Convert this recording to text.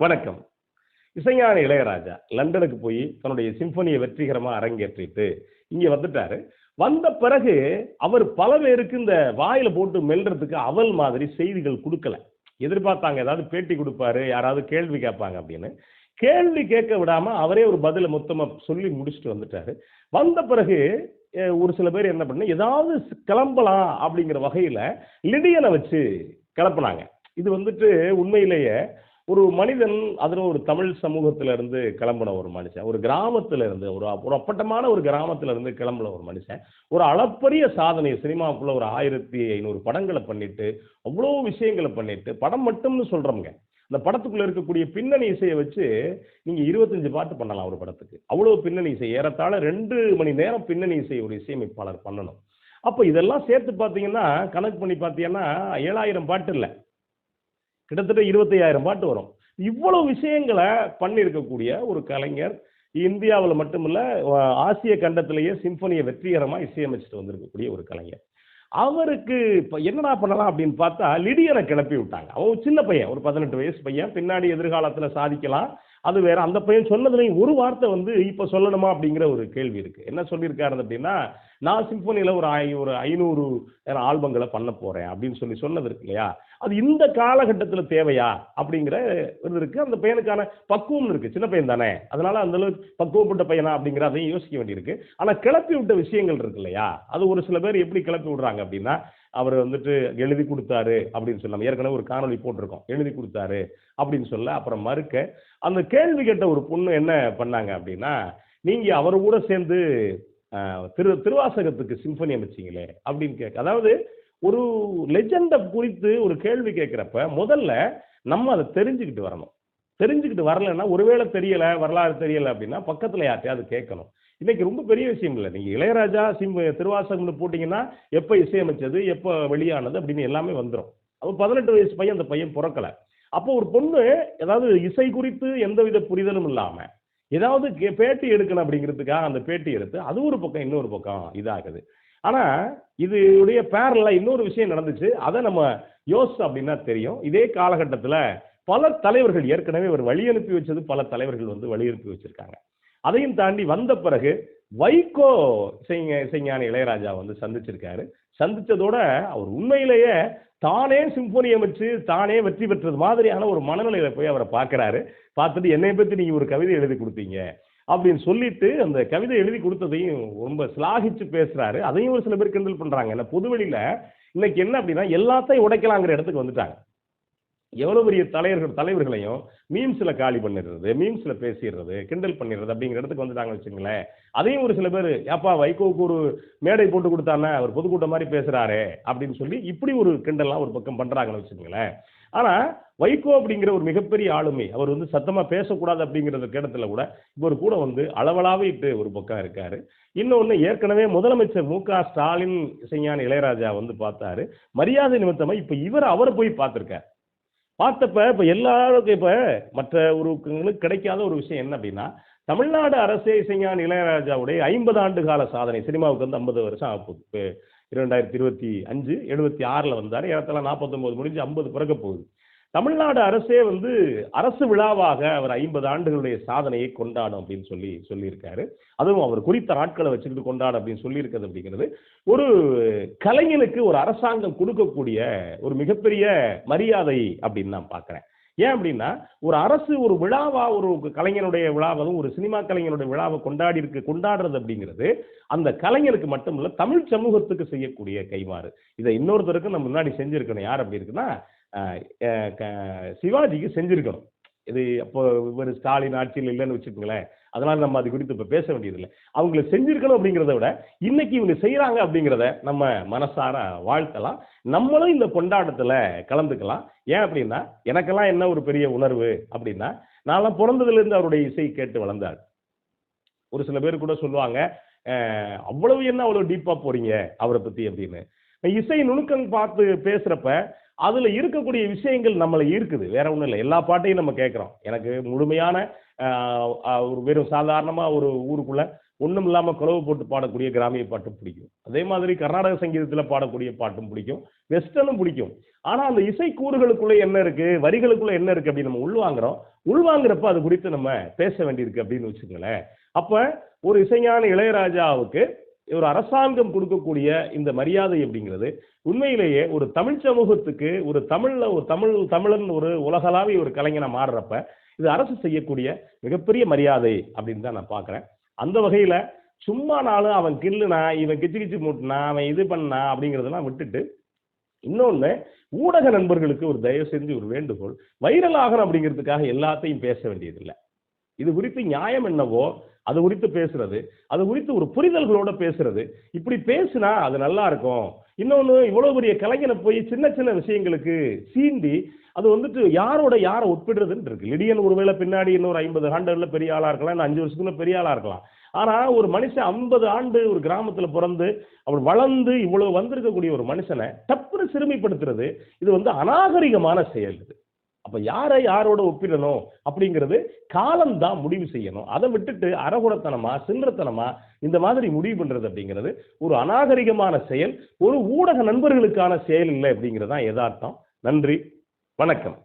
வணக்கம். இசைஞான இளையராஜா லண்டனுக்கு போய் தன்னுடைய சிம்பனியை வெற்றிகரமா அரங்கேற்றிட்டு இங்க வந்துட்டாரு. வந்த பிறகு அவர் பல பேருக்கு இந்த வாயில போட்டு மெல்றதுக்கு அவல் மாதிரி செய்திகள் கொடுக்கல. எதிர்பார்த்தாங்க ஏதாவது பேட்டி கொடுப்பாரு யாராவது கேள்வி கேட்பாங்க அப்படின்னு. கேள்வி கேட்க விடாம அவரே ஒரு பதில மொத்தமா சொல்லி முடிச்சுட்டு வந்துட்டாரு. வந்த பிறகு ஒரு சில பேர் என்ன பண்ண ஏதாவது கிளம்பலாம் அப்படிங்கிற வகையில லிடியனை வச்சு கிளப்புனாங்க. இது வந்துட்டு உண்மையிலேயே ஒரு மனிதன் அதில் ஒரு தமிழ் சமூகத்துல இருந்து கிளம்புன ஒரு மனுஷன். ஒரு கிராமத்துல இருந்து ஒரு ஒரு அப்பட்டமான ஒரு கிராமத்துல இருந்து கிளம்புன ஒரு மனுஷன். ஒரு அளப்பரிய சாதனை சினிமாவுக்குள்ள ஒரு ஆயிரத்தி ஐநூறு படங்களை பண்ணிட்டு அவ்வளோ விஷயங்களை பண்ணிட்டு படம் மட்டும்னு சொல்றோம்ங்க. அந்த படத்துக்குள்ள இருக்கக்கூடிய பின்னணி இசையை வச்சு நீங்க இருபத்தஞ்சு பாட்டு பண்ணலாம் ஒரு படத்துக்கு. அவ்வளவு பின்னணி இசை ஏறத்தாழ ரெண்டு மணி நேரம் பின்னணி இசை ஒரு இசையமைப்பாளர் பண்ணணும். அப்போ இதெல்லாம் சேர்த்து பார்த்தீங்கன்னா கணக்கு பண்ணி பார்த்தீங்கன்னா ஏழாயிரம் பாட்டு இல்லை. கிட்டத்தட்ட இருபத்தையாயிரம் பாட்டு வரும். இவ்வளவு விஷயங்களை பண்ணியிருக்கக்கூடிய ஒரு கலைஞர் இந்தியாவில் மட்டுமில்ல ஆசிய கண்டத்திலேயே சிம்பனியை வெற்றிகரமாக இசையமைச்சிட்டு வந்திருக்கக்கூடிய ஒரு கலைஞர். அவருக்கு இப்போ என்னடா பண்ணலாம் அப்படின்னு பார்த்தா லிடியனை கிளப்பி விட்டாங்க. அவன் சின்ன பையன் ஒரு பதினெட்டு வயசு பையன். பின்னாடி எதிர்காலத்தில் சாதிக்கலாம். அது வேற அந்த பையன் சொன்னதுலையும் ஒரு வார்த்தை வந்து இப்போ சொல்லணுமா? அப்படிங்கிற ஒரு கேள்வி இருக்கு. என்ன சொல்லியிருக்காரு அப்படின்னா நான் சிம்பனியில் ஒரு ஒரு ஐநூறு ஆல்பங்களை பண்ண போறேன் அப்படின்னு சொல்லி சொன்னது இருக்கு இல்லையா? அது இந்த காலகட்டத்தில் தேவையா? அப்படிங்கிற இது இருக்குது அந்த பையனுக்கான பக்குவம் இருக்குது சின்ன பையன் தானே. அதனால அந்தளவுக்கு பக்குவப்பட்ட பையனா அப்படிங்கிற அதையும் யோசிக்க வேண்டியிருக்கு. ஆனால் கிளப்பி விட்ட விஷயங்கள் இருக்கு இல்லையா? அது ஒரு சில பேர் எப்படி கிளப்பி விடுறாங்க அப்படின்னா அவர் வந்துட்டு எழுதி கொடுத்தாரு அப்படின்னு சொல்லலாம் ஏற்கனவே ஒரு காணொளி போட்டிருக்கோம். எழுதி கொடுத்தாரு அப்படின்னு சொல்ல அப்புறம் மறுக்க அந்த கேள்வி கேட்ட ஒரு பொண்ணு என்ன பண்ணாங்க அப்படின்னா நீங்கள் அவர் கூட சேர்ந்து திரு திருவாசகத்துக்கு சிம்பனி அமைச்சிங்களே அப்படின்னு கேட்க அதாவது ஒரு லெஜெண்டை குறித்து ஒரு கேள்வி கேட்குறப்ப முதல்ல நம்ம அதை தெரிஞ்சுக்கிட்டு வரணும். தெரிஞ்சுக்கிட்டு வரலைன்னா ஒருவேளை தெரியலை வரலாறு தெரியலை அப்படின்னா பக்கத்தில் யார்ட்டையாவது கேட்கணும். இன்னைக்கு ரொம்ப பெரிய விஷயம் இல்லை. நீங்கள் இளையராஜா சிம் திருவாசகம்னு போட்டிங்கன்னா எப்போ இசையமைச்சது எப்போ வெளியானது அப்படின்னு எல்லாமே வந்துடும் அப்போ பதினெட்டு வயசு பையன் அந்த பையன் பிறக்கல. அப்போ ஒரு பொண்ணு ஏதாவது இசை குறித்து எந்தவித புரிதலும் இல்லாமல் ஏதாவது கே- பேட்டி எடுக்கணும் அப்படிங்கிறதுக்காக அந்த பேட்டி எடுத்து அது ஒரு பக்கம் இன்னொரு பக்கம் இதாகுது. ஆனா இதுடைய பேரலா இன்னொரு விஷயம் நடந்துச்சு. அதை நம்ம யோசிச்சோம் அப்படின்னா தெரியும். இதே காலகட்டத்தில் பல தலைவர்கள் ஏற்கனவே ஒரு வழி அனுப்பி வச்சது பல தலைவர்கள் வந்து வழி அனுப்பி வச்சிருக்காங்க. அதையும் தாண்டி வந்த பிறகு வைகோ இசைஞ இளையராஜா வந்து சந்திச்சிருக்காரு. சந்திச்சதோட அவர் உண்மையிலேயே தானே சிம்போனி அமைச்சு தானே வெற்றி பெற்றது மாதிரியான ஒரு மனநிலையில போய் அவரை பார்க்கறாரு. பார்த்துட்டு என்னை பத்தி நீங்க ஒரு கவிதை எழுதி கொடுத்தீங்க. அப்படின்னு சொல்லிட்டு அந்த கவிதை எழுதி கொடுத்ததையும் ரொம்ப சிலாகிச்சு பேசுறாரு. அதையும் ஒரு சில பேர் கிண்டல் பண்றாங்க. என்ன பொதுவெளியில இன்னைக்கு என்ன அப்படின்னா எல்லாத்தையும் உடைக்கலாங்கிற இடத்துக்கு வந்துட்டாங்க. எவ்வளவு பெரிய தலைவர்கள் தலைவர்களையும் மீம்ஸ்ல காலி பண்ணிடுறது மீம்ஸ்ல பேசிடுறது கிண்டல் பண்ணிடுறது அப்படிங்கிற இடத்துக்கு வந்துட்டாங்கன்னு வச்சுங்களேன் அதையும் ஒரு சில பேர் ஏப்பா வைகோவுக்கு ஒரு மேடை போட்டு கொடுத்தானே? அவர் பொதுக்கூட்டம் மாதிரி பேசுகிறாரு அப்படின்னு சொல்லி இப்படி ஒரு கிண்டல்லாம் ஒரு பக்கம் பண்றாங்கன்னு வச்சுங்களேன் ஆனா வைகோ அப்படிங்கிற ஒரு மிகப்பெரிய ஆளுமை அவர் வந்து சத்தமா பேசக்கூடாது அப்படிங்கிறது இடத்துல கூட இவர் கூட வந்து அளவலாவிட்டு ஒரு பக்கம் இருக்கார். இன்னொன்னு ஏற்கனவே முதலமைச்சர் மு க ஸ்டாலின் இசைஞான இளையராஜா வந்து பார்த்தாரு. மரியாதை நிமித்தமாக இப்போ இவர் அவரை போய் பார்த்துருக்கார். பார்த்தப்ப இப்போ எல்லாருக்கும் இப்போ மற்ற ஒருவங்களுக்கு கிடைக்காத ஒரு விஷயம் என்ன அப்படின்னா தமிழ்நாடு அரசே இசைஞான இளையராஜாவுடைய ஐம்பது ஆண்டு கால சாதனை சினிமாவுக்கு வந்து ஐம்பது வருஷம் ஆக இரண்டாயிரத்தி இருபத்தி அஞ்சு எழுபத்தி ஆறில் வந்தார். ஏறத்தாழ நாற்பத்தொம்போது முடிஞ்சு ஐம்பது பிறக்க போகுது. தமிழ்நாடு அரசே வந்து அரசு விழாவாக அவர் ஐம்பது ஆண்டுகளுடைய சாதனையை கொண்டாடும் அப்படின்னு சொல்லி சொல்லியிருக்காரு. அதுவும் அவர் குறித்த ஆட்களை வச்சுக்கிட்டு கொண்டாடும் அப்படின்னு சொல்லியிருக்கிறது அப்படிங்கிறது. ஒரு கலைஞனுக்கு ஒரு அரசாங்கம் கொடுக்கக்கூடிய ஒரு மிகப்பெரிய மரியாதை அப்படின்னு நான் பார்க்குறேன். ஏன் அப்படின்னா ஒரு அரசு ஒரு விழாவா ஒரு கலைஞனுடைய விழாவதும் ஒரு சினிமா கலைஞனுடைய விழாவை கொண்டாடி இருக்கு கொண்டாடுறது அப்படிங்கிறது அந்த கலைஞருக்கு மட்டும் இல்லை தமிழ் சமூகத்துக்கு செய்யக்கூடிய கைமாறு இதை இன்னொருத்தருக்கு நம்ம முன்னாடி செஞ்சிருக்கணும். யார் அப்படி இருக்குன்னா க- சிவாஜிக்கு செஞ்சிருக்கணும். இது அப்போ இவர் ஸ்டாலின் ஆட்சியில் இல்லைன்னு வச்சுக்கோங்களேன். அதனால நம்ம அது குறித்து இப்போ பேச வேண்டியதில்லை. அவங்கள செஞ்சிருக்கணும் அப்படிங்கிறத விட இன்னைக்கு இவங்க செய்கிறாங்க அப்படிங்கிறத நம்ம மனசார வாழ்த்தலாம். நம்மளும் இந்த கொண்டாட்டத்தில் கலந்துக்கலாம். ஏன் அப்படின்னா எனக்கெல்லாம் என்ன ஒரு பெரிய உணர்வு அப்படின்னா நான்லாம் பிறந்ததுலேருந்து அவருடைய இசை கேட்டு வளர்ந்தாள் ஒரு சில பேர் கூட சொல்லுவாங்க அவ்வளவு என்ன அவ்வளோ டீப்பாக போறீங்க அவரை பற்றி அப்படின்னு. இசை நுணுக்கம் பார்த்து பேசுறப்ப அதுல இருக்கக்கூடிய விஷயங்கள் நம்மளை ஈர்க்குது. வேற ஒன்றும் இல்லை. எல்லா பாட்டையும் நம்ம கேட்குறோம். எனக்கு முழுமையான ஒரு வெறும் சாதாரணமாக ஒரு ஊருக்குள்ள ஒன்றும் இல்லாமல் குழவு போட்டு பாடக்கூடிய கிராமிய பாட்டும் பிடிக்கும். அதே மாதிரி கர்நாடக சங்கீதத்தில் பாடக்கூடிய பாட்டும் பிடிக்கும். வெஸ்டர்னும் பிடிக்கும். ஆனால் அந்த இசை கூறுகளுக்குள்ளே என்ன இருக்கு? வரிகளுக்குள்ளே என்ன இருக்கு அப்படின்னு நம்ம உள்வாங்குறோம் உள்வாங்குறப்ப அது குறித்து நம்ம பேச வேண்டியிருக்கு அப்படின்னு வச்சுக்கோங்களேன். அப்போ ஒரு இசைஞான இளையராஜாவுக்கு ஒரு அரசாங்கம் கொடுக்கக்கூடிய இந்த மரியாதை அப்படிங்கிறது உண்மையிலேயே ஒரு தமிழ் சமூகத்துக்கு ஒரு தமிழ்ல ஒரு தமிழ் தமிழன் ஒரு உலகளாவிய ஒரு கலைஞனை மாறுறப்ப இது அரசு செய்யக்கூடிய மிகப்பெரிய மரியாதை அப்படின்னு தான் நான் பார்க்குறேன். அந்த வகையில சும்மா நாளும் அவன் கில்லுனா இவன் கிச்சு கிச்சு மூட்டினா அவன் இது பண்ணா அப்படிங்கிறதெல்லாம் விட்டுட்டு இன்னொன்று ஊடக நண்பர்களுக்கு ஒரு தயவு செஞ்சு ஒரு வேண்டுகோள் வைரல் ஆகணும் அப்படிங்கிறதுக்காக எல்லாத்தையும் பேச வேண்டியதில்லை. இது குறித்து நியாயம் என்னவோ அது குறித்து பேசுறது அது குறித்து ஒரு புரிதல்களோட பேசுறது. இப்படி பேசினா அது நல்லா இருக்கும் இன்னொன்று இவ்வளவு பெரிய கலைஞனை போய் சின்ன சின்ன விஷயங்களுக்கு சீண்டி அது வந்துட்டு யாரோட யாரை ஒப்பிடுறதுன்னு இருக்கு. லிடியன் ஒருவேளை பின்னாடி இன்னொரு ஐம்பது ஆண்டுகளில் பெரிய ஆளா இருக்கலாம் இல்லை அஞ்சு வருஷத்துக்குள்ள பெரிய ஆளா இருக்கலாம். ஆனா ஒரு மனுஷன் ஐம்பது ஆண்டு ஒரு கிராமத்துல பிறந்து அவர் வளர்ந்து இவ்வளவு வந்திருக்கக்கூடிய ஒரு மனுஷனை டப்புன்னு சிறுமைப்படுத்துறது இது வந்து அநாகரிகமான செயல் இது. அப்ப யாரை யாரோட ஒப்பிடணும் அப்படிங்கிறது காலம்தான் முடிவு செய்யணும். அதை விட்டுட்டு அறகுறத்தனமா சின்றத்தனமா இந்த மாதிரி முடிவு பண்றது அப்படிங்கிறது ஒரு அநாகரிகமான செயல் ஒரு ஊடக நண்பர்களுக்கான செயல் இல்லை அப்படிங்கிறது தான் யதார்த்தம். நன்றி. வணக்கம்.